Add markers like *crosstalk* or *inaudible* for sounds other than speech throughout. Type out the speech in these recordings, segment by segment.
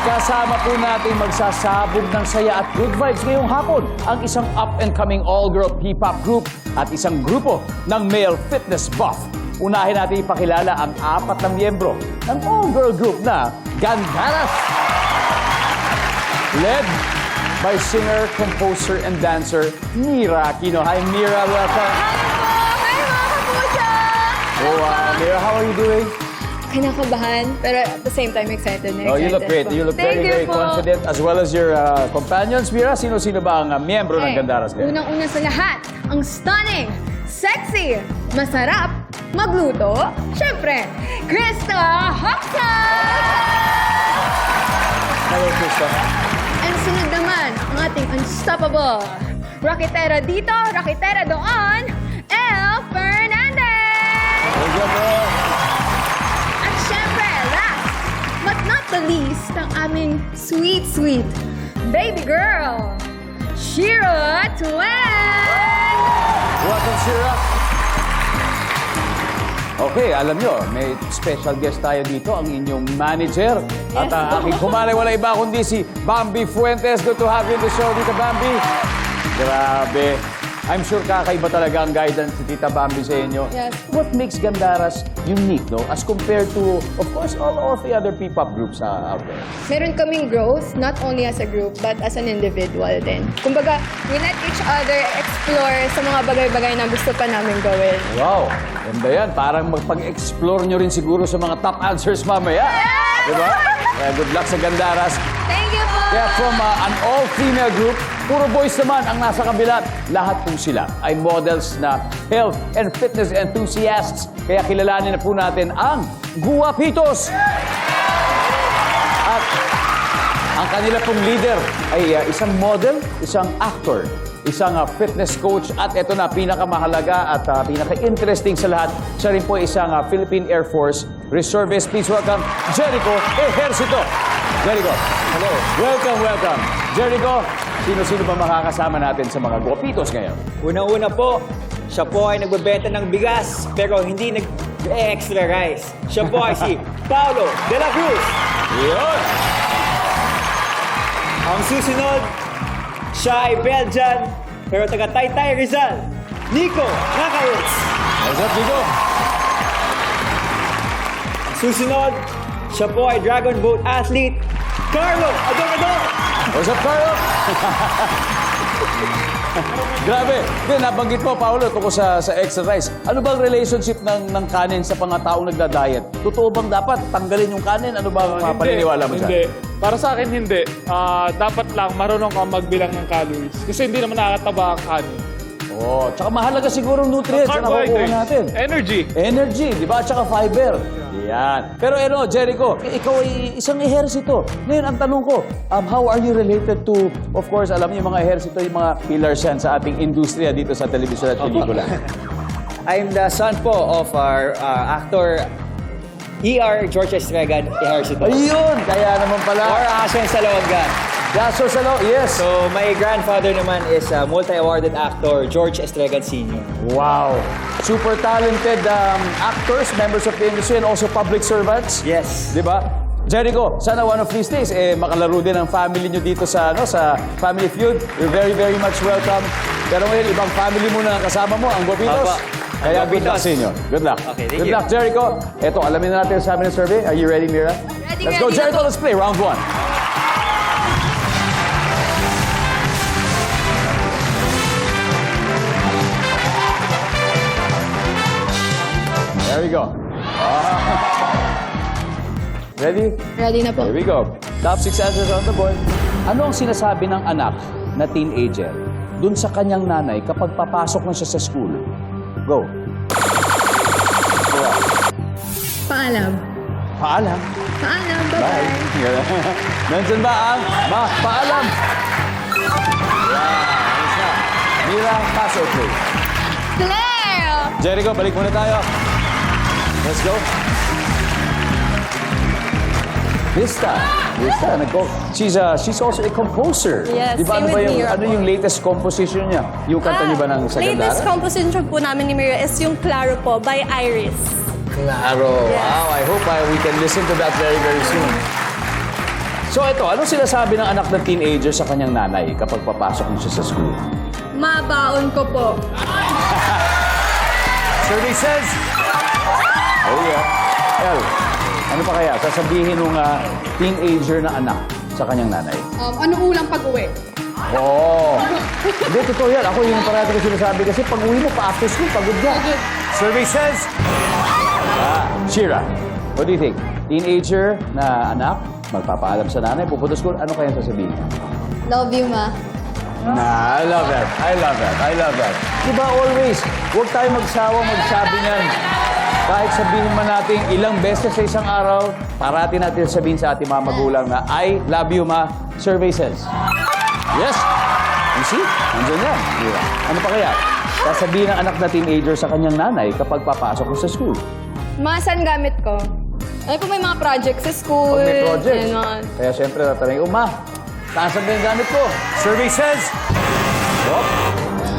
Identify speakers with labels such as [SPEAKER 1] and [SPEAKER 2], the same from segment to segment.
[SPEAKER 1] Kasama po natin magsasabog ng saya at good vibes ngayong hapon ang isang up-and-coming all-girl P-pop group at isang grupo ng male fitness buff. Unahin natin ipakilala ang apat na miyembro ng all-girl group na Gandaras. Led by singer, composer, and dancer Mira Aquino. Hi, Mira. Welcome.
[SPEAKER 2] Hi mga kapucha!
[SPEAKER 1] Oh, uh, Mira, how are you doing?
[SPEAKER 2] Kinakabahan, pero at the same time excited na
[SPEAKER 1] Oh, you look great.
[SPEAKER 2] excited.
[SPEAKER 1] You look
[SPEAKER 2] Thank
[SPEAKER 1] very, very
[SPEAKER 2] po.
[SPEAKER 1] confident as well as your uh, companions. Mira, sino-sino ba ang uh, miyembro ng. Gandaras ngayon?
[SPEAKER 2] Unang-una sa lahat, ang stunning, sexy, masarap, magluto, syempre, Krista Hoxton!
[SPEAKER 1] Hello, Krista.
[SPEAKER 2] And sunod naman, ang ating unstoppable, Rocketera dito, Rocketera doon, least, ang aming sweet, sweet baby girl, Shira Twain!
[SPEAKER 1] Welcome, Shira. Okay, alam nyo, may special guest tayo dito, ang inyong manager. At ang aking kumalay, wala iba kundi si Bambi Fuentes. Good to have you in the show, Tita Bambi. Grabe. I'm sure kakaiba talaga ang guidance ni Tita Bambi sa inyo.
[SPEAKER 2] Yes.
[SPEAKER 1] What makes Gandaras unique, no? As compared to, of course, all of the other P-pop groups uh, out there.
[SPEAKER 2] Meron kaming growth, not only as a group, but as an individual din. Kumbaga, we let each other explore sa mga bagay-bagay na gusto pa namin gawin.
[SPEAKER 1] Wow! Ganda yan. Parang magpag-explore nyo rin siguro sa mga top answers mamaya. Di ba? Kaya good luck sa Gandaras.
[SPEAKER 2] Thank you po!
[SPEAKER 1] Kaya from uh, an all-female group, puro boys naman ang nasa kabilat. Lahat po sila ay models na health and fitness enthusiasts. Kaya kilalanin na po natin ang Guwapitos. At ang kanila pong leader ay uh, isang model, isang actor, isang uh, fitness coach at ito na pinakamahalaga at uh, pinaka-interesting sa lahat. Siya rin po isang uh, Philippine Air Force Reservist. Please welcome Jericho Ejercito. Jericho. Hello. Welcome, welcome. Jericho, sino-sino ba makakasama natin sa mga guwapitos ngayon?
[SPEAKER 3] Unang-una po, siya po ay nagbebenta ng bigas pero hindi nag-extra rice. Siya po ay si *laughs* Paulo de la Cruz.
[SPEAKER 1] Yun!
[SPEAKER 3] Ang susunod, siya ay Belgian pero taga Taytay Rizal. Nico Nakayos.
[SPEAKER 1] What's up, Nico?
[SPEAKER 3] Susunod, siya po ay Dragon Boat athlete, Carlo Ador-Ador.
[SPEAKER 1] What's up, Carlo? Grabe. Then, nabanggit mo, Paolo, tungkol sa, sa exercise. Ano bang relationship ng, ng kanin sa mga taong nagda-diet? Totoo bang dapat tanggalin yung kanin? Ano bang uh, paniniwala mo
[SPEAKER 4] hindi.
[SPEAKER 1] dyan?
[SPEAKER 4] Para sa akin, hindi. Ah, dapat lang marunong ka magbilang ng calories. Kasi hindi naman nakakataba ang kanin.
[SPEAKER 1] Oh, tsaka mahalaga siguro ang nutrients na nakukuha natin.
[SPEAKER 4] Energy.
[SPEAKER 1] Energy, di ba? Tsaka fiber. Yan. Pero ano, Jericho, ikaw ay isang ehersito. Ngayon, ang tanong ko, um, how are you related to, of course, alam niyo mga ehersito, yung mga pillars yan sa ating industriya dito sa telebisyon at pelikula. *laughs*
[SPEAKER 3] I'm the son po of our uh, actor E.R. George Estregan Ejercito.
[SPEAKER 1] Ayun! Kaya naman
[SPEAKER 3] Or
[SPEAKER 1] pala.
[SPEAKER 3] Asen Salonga.
[SPEAKER 1] Yaso Salo, yes.
[SPEAKER 3] So, my grandfather naman is a multi-awarded actor, George Estregan Sr.
[SPEAKER 1] Wow. Super talented um, actors, members of the industry, and also public servants.
[SPEAKER 3] Yes.
[SPEAKER 1] Di ba? Jericho, sana one of these days, eh, makalaro din ang family nyo dito sa, ano, sa Family Feud. You're very, very much welcome. Pero ngayon, ibang family muna ang kasama mo, ang Guapitos.
[SPEAKER 3] Ang
[SPEAKER 1] Kaya good luck
[SPEAKER 3] Guapitos.
[SPEAKER 1] sa inyo. Good luck.
[SPEAKER 3] Okay, thank
[SPEAKER 1] good
[SPEAKER 3] you.
[SPEAKER 1] luck, Jericho. Eto, alamin na natin sa amin ng survey. Are you ready, Mira?
[SPEAKER 2] Ready,
[SPEAKER 1] Let's go,
[SPEAKER 2] ready na
[SPEAKER 1] Jericho.
[SPEAKER 2] po.
[SPEAKER 1] Let's play round one. Ready?
[SPEAKER 2] Ready na po.
[SPEAKER 1] Here we go. Top six answers on the board. Ano ang sinasabi ng anak na teenager dun sa kanyang nanay kapag papasok na siya sa school? Go.
[SPEAKER 2] Paalam.
[SPEAKER 1] Paalam.
[SPEAKER 2] Paalam.
[SPEAKER 1] Bye.
[SPEAKER 2] Bye-bye. *laughs*
[SPEAKER 1] Nandyan ba ang ma paalam? Yeah, ayos na. Mira, pass or play?
[SPEAKER 2] Claire!
[SPEAKER 1] Jericho, balik muna tayo. Let's go. Vista. Vista, nagko. She's uh, she's also a composer.
[SPEAKER 5] Yes,
[SPEAKER 1] Di ba, ano ba
[SPEAKER 5] with
[SPEAKER 1] yung,
[SPEAKER 5] Mira
[SPEAKER 1] ano
[SPEAKER 5] po.
[SPEAKER 1] yung latest composition niya? Yung kanta niyo ba ng sa
[SPEAKER 5] Ah, Latest
[SPEAKER 1] Gandara?
[SPEAKER 5] composition po namin ni Mira is yung Claro po by Iris.
[SPEAKER 1] Claro.
[SPEAKER 5] Yes.
[SPEAKER 1] Wow, I hope I, we can listen to that very, very soon. So ito, anong sinasabi ng anak ng teenager sa kanyang nanay kapag papasok mo siya sa school?
[SPEAKER 2] Mabaon ko po. *laughs*
[SPEAKER 1] Survey says... pa kaya? Sasabihin ng teenager na anak sa kanyang nanay.
[SPEAKER 2] Um, ano ulang pag-uwi?
[SPEAKER 1] Oo. Hindi, totoo yan. Ako yun yung parati ko sinasabi kasi pag uwi mo pa after school, pagod ka. Survey says... Ah, Shira, what do you think? Teenager na anak, magpapaalam sa nanay, pupunta school, ano kayang sasabihin?
[SPEAKER 2] Love you, ma.
[SPEAKER 1] Nah, I love that. I love that. I love that. Diba always, huwag tayo magsawang magsabi niyan. Kahit sabihin man natin ilang beses sa isang araw, parati natin sabihin sa ating mga magulang na I love you, ma. Survey says. Yes. You see? Nandiyan yan. Diba? Ano pa kaya? Sasabihin ng anak na teenager sa kanyang nanay kapag papasok ko sa school.
[SPEAKER 2] Ma, saan gamit ko? Ano po may mga projects sa school?
[SPEAKER 1] Pag may project.
[SPEAKER 2] mga-
[SPEAKER 1] Kaya siyempre tatanungin, oh ma, saan ba yung gamit ko? Survey says... Oh.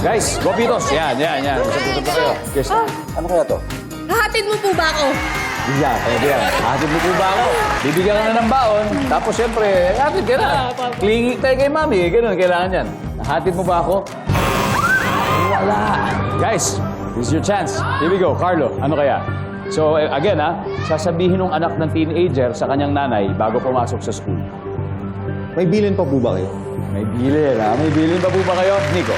[SPEAKER 1] Guys, go Pitos. Yan, yan, yan. Sabi ko kayo. Yes. Ano kaya to?
[SPEAKER 5] Hahatid mo po ba ako?
[SPEAKER 1] Yeah, pwede yan. Hatid mo po ba ako? Bibigyan ka na ng baon. Tapos siyempre, hatid ka na. Klingi tayo kay mami. Ganun, kailangan yan. Hatid mo ba ako? Wala. Guys, this is your chance. Here we go. Carlo, ano kaya? So, eh, again ha, sasabihin ng anak ng teenager sa kanyang nanay bago pumasok sa school.
[SPEAKER 6] May bilin pa po ba kayo?
[SPEAKER 1] May bilin ha? May bilin ba po ba kayo? Nico,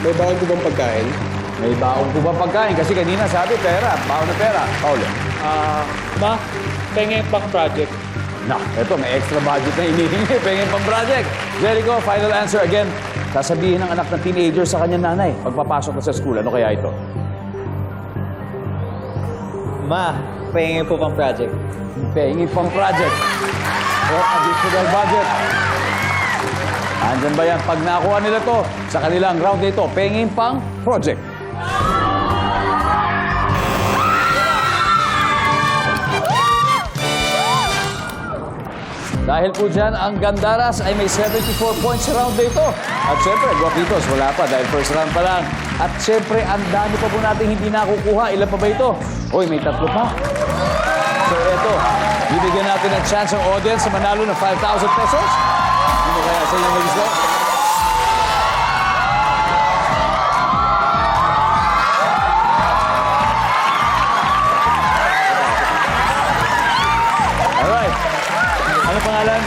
[SPEAKER 6] May bawal po bang pagkain?
[SPEAKER 1] May baon po ba pagkain? Kasi kanina sabi, pera. Baon na pera. Paulo.
[SPEAKER 4] Ah, ma, pengen pang project.
[SPEAKER 1] Na, eto, may extra budget na hinihingi. *laughs* Pengin pang project. Jericho, final answer again. Sasabihin ng anak ng teenager sa kanyang nanay pagpapasok na sa school. Ano kaya ito?
[SPEAKER 3] Ma, pahingin po pang project.
[SPEAKER 1] Pengin pang project. O additional budget. Andyan ba yan? Pag nakuha nila to sa kanilang round na ito, pengin pang project. Dahil po dyan, ang Gandaras ay may 74 points round na ito. At syempre, Guapitos, wala pa dahil first round pa lang. At syempre, ang dami pa po natin hindi nakukuha. Ilan pa ba ito? Uy, may tatlo pa. So ito, bibigyan natin ng chance ang audience sa manalo ng 5,000 pesos. Ano kaya sa inyo mag-gusto? Ano pangalan?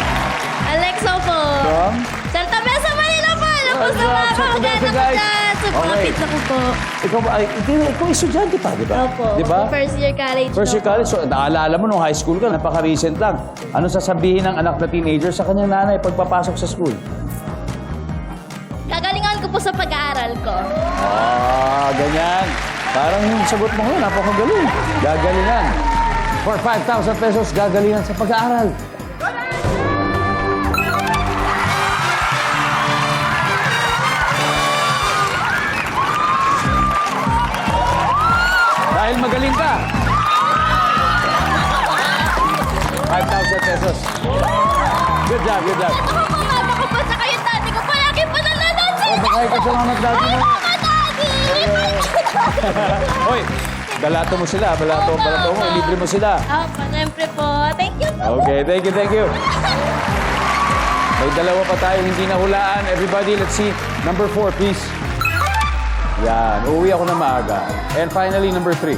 [SPEAKER 5] Alexa po.
[SPEAKER 1] From?
[SPEAKER 5] Santa Mesa, Manila po. Alam po sa mga kamagana ko dyan. So,
[SPEAKER 1] Okay.
[SPEAKER 5] kapatid ako po.
[SPEAKER 1] Ikaw ba? Ay, ikaw, ikaw estudyante pa, di ba?
[SPEAKER 5] Opo.
[SPEAKER 1] Di ba?
[SPEAKER 5] First year college
[SPEAKER 1] First year college, so naalala mo nung high school ka, napaka-recent lang. Ano sasabihin ng anak na teenager sa kanyang nanay pagpapasok sa school?
[SPEAKER 5] Kagalingan ko po sa pag-aaral ko.
[SPEAKER 1] Ah, ganyan. Parang yung sagot mo ngayon, napakagaling. Gagalingan. For 5,000 pesos, gagalingan sa pag-aaral. Dahil magaling ka. 5,000 pesos. Good job, good job.
[SPEAKER 5] Ako, mama ko po, saka yung daddy ko po. Lagi po nanonood sa
[SPEAKER 1] Oh, baka ikaw sa mga dati mo.
[SPEAKER 5] Mama, daddy!
[SPEAKER 1] Hoy, balato mo sila, balato, balato mo, libre mo sila.
[SPEAKER 5] Opo, siyempre po. Thank you po.
[SPEAKER 1] Okay, thank you, thank you. May dalawa pa tayo hindi nahulaan. Everybody, let's see. Number four, please. Yan, uuwi ako na maaga. And finally, number three.